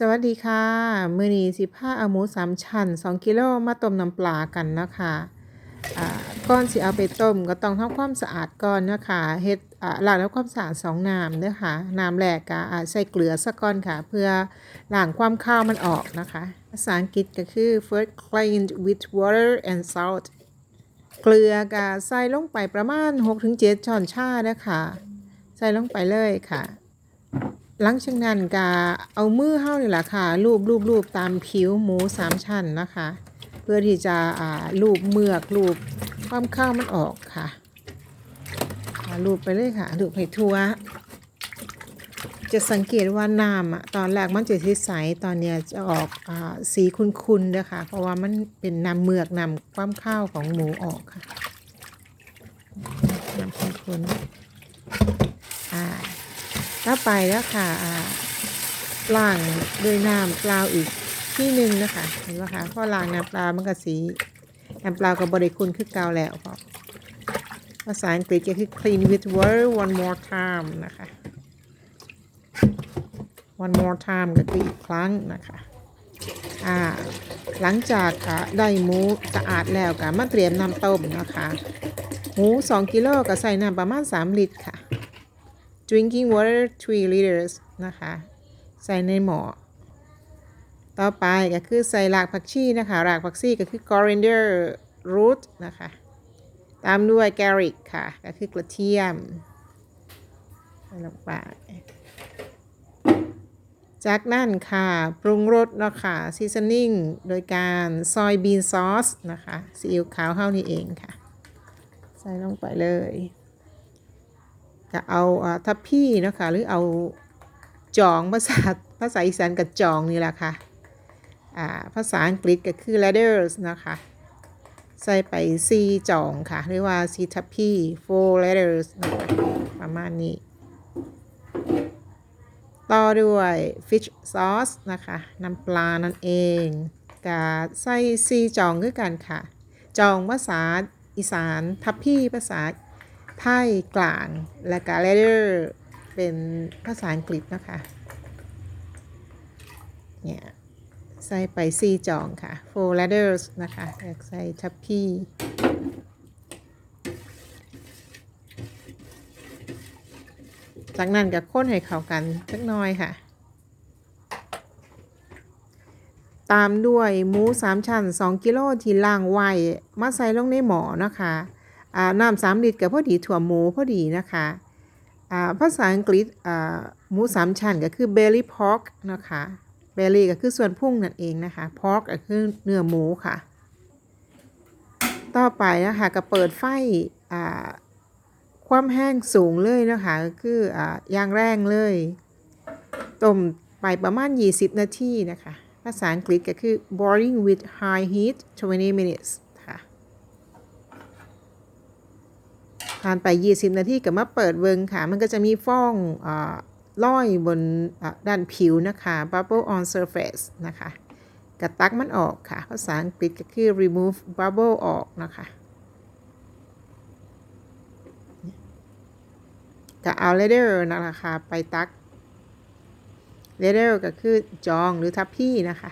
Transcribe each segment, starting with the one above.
สวัสดีค่ะ มื้อนี้สิพาเอาหมูสามชั้น2กิโลมาต้มน้ำปลากันนะคะอ่าก่อนสิเอาไปต้มก็ต้องทำความสะอาดก่อนนะคะเฮ็ดล้างทำความสะอาด2น้ำเด้อค่ะน้ำแรกก็อ่าใส่เกลือซะก่อนค่ะ เพื่อล้างความคาวมันออกนะคะ ภาษาอังกฤษก็คือ first clean with water and salt เกลือก็ใส่ลงไปประมาณ 6-7 ช้อนชาเด้อค่ะใส่ลงไปเลยค่ะ หลังจากนั้นก็เอามือเฮานี่แหละค่ะลูบลูบลูบตามผิวหมูสามชั้นนะคะ เพื่อที่จะอ่าลูบเมือกลูบความข้าวมันออกค่ะอ่าลูบไปเลยค่ะลูบให้ทั่ว จะสังเกตว่าน้ำอะตอนแรกมันจะใสๆตอนเนี้ยจะออกอาสีขุ่นๆนะคะเพราะว่ามันเป็นน้ำเมือกน้ำความข้าวของหมูออกค่ะน้ำขุ่นๆอ่า ต่อไปแล้วค่ะอ่าล้างด้วยน้ำเปล่าอีกที่หนึ่งนะคะ เห็นไหมคะพอล้างน้ำเปล่ามันก็สีน้ำเปล่ากับบริคุณคือเก่าแล้วพอภาษาอังกฤษก็คือ clean with water one more time นะคะ one more time ก็คืออีกครั้งนะคะอ่าหลังจากได้หมูสะอาดแล้วก็มาเตรียมน้ำต้มนะคะ หมู 2 กิโลก็ใส่น้ำประมาณ 3 ลิตรค่ะ drinking water 3 liters นะคะ ใส่ในหม้อต่อไปก็คือใส่รากผักชีนะคะรากผักชีก็คือ coriander root นะคะ ตามด้วย garlic ค่ะ ก็คือกระเทียมใส่ลงไป จากนั้นค่ะ ปรุงรสเนาะค่ะ seasoning โดยการซอยบีนซอสนะคะซีอิ๊วขาวเท่านี้เองค่ะ ใส่ลงไปเลย ก็เอาทัพพี่นะคะหรือเอาจองภาษาภาษาอีสานกับจองนี่แหละค่ะอ่าภาษาอังกฤษก็คือ ladders นะคะ ใส่ไปซีจองค่ะ หรือว่าซีทัพพี่ four ladders นะคะประมาณนี้ ต่อด้วย fish sauce นะคะ น้ำปลานั่นเองกับใส่ซีจองคือกันค่ะ จองภาษาอีสานทัพพี่ภาษา ไทยกลางและก็ leather เป็นภาษาอังกฤษนะคะเนี่ยใส่ไปซีจองค่ะ four letters นะคะอยากใส่ทับพี่จากนั้นก็ค้นให้เข้ากันสักน้อยค่ะ ตามด้วยหมูสามชั้น 2 กิโลที่ล่างไว้มาใส่ลงในหมอนะคะ น้ำสามลิตรกับพอดีถั่วหมูพอดีนะคะอ่าภาษาอังกฤษอ่าหมูสามชั้นก็คือ belly pork นะคะ belly ก็คือส่วนพุ่งนั่นเองนะคะ pork ก็คือเนื้อหมูค่ะ ต่อไปนะคะก็เปิดไฟอ่าความแห้งสูงเลยนะคะก็คืออ่าอย่างแรงเลยต้มไปประมาณ 20 นาทีนะคะ ภาษาอังกฤษก็คือ boiling with high heat 20 minutes ค่ะ ผ่านไป 20 นาทีก็มาเปิดเวิงค่ะ มันก็จะมีฟองอาลอยบนด้านผิวนะคะ bubble on surface นะคะกระตักมันออกค่ะ ภาษาอังกฤษก็คือ remove bubble ออกนะคะ ก็เอา leather นะคะ ไปตัก leather ก็คือจองหรือทับพี่นะคะ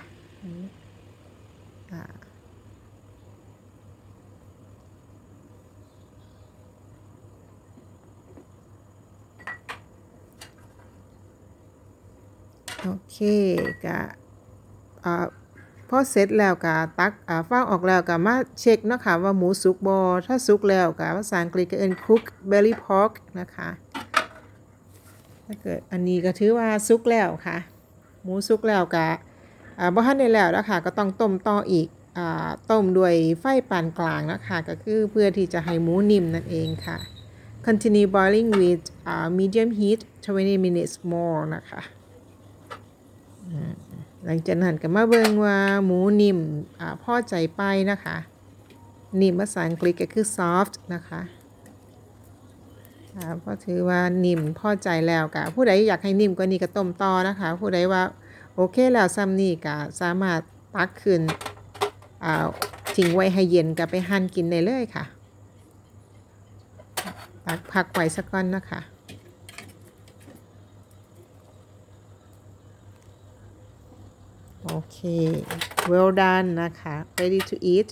โอเคก็อ่าพอเสร็จแล้วก็ตักอ่าฟางออกแล้วก็มาเช็คเนาะค่ะว่าหมูสุกบอถ้าสุกแล้วก็ภาษาอังกฤษก็เอิ้น cook belly pork นะคะถ้าเกิดอันนี้ก็ถือว่าสุกแล้วค่ะ หมูสุกแล้วก็อ่าบ่ทันได้แล้วนะคะก็ต้องต้มต่ออีกอ่าต้มด้วยไฟปานกลางนะคะก็คือเพื่อที่จะให้หมูนิ่มนั่นเองค่ะ continue boiling with uh, medium heat 20 minutes more นะคะ หลังจากนั้นก็มาเบิ่งว่าหมูนิ่มอ่อใจไปนะคะ นิ่มภาษาอังกฤษก็คือ soft นะคะอ่าเพราะถือว่านิ่มพอใจแล้วก็ผู้ใดอยากให้นิ่มกว่านี้ก็ต้มต่อนะคะ ผู้ใดว่าโอเคแล้วซ้ำนี่ก็สามารถตักขึ้นทิ้งไว้ให้เย็นก็ไปหั่นกินได้เลยค่ะ ตักพักไว้สักก้อนนะคะ โอเค well done นะคะ ready to eat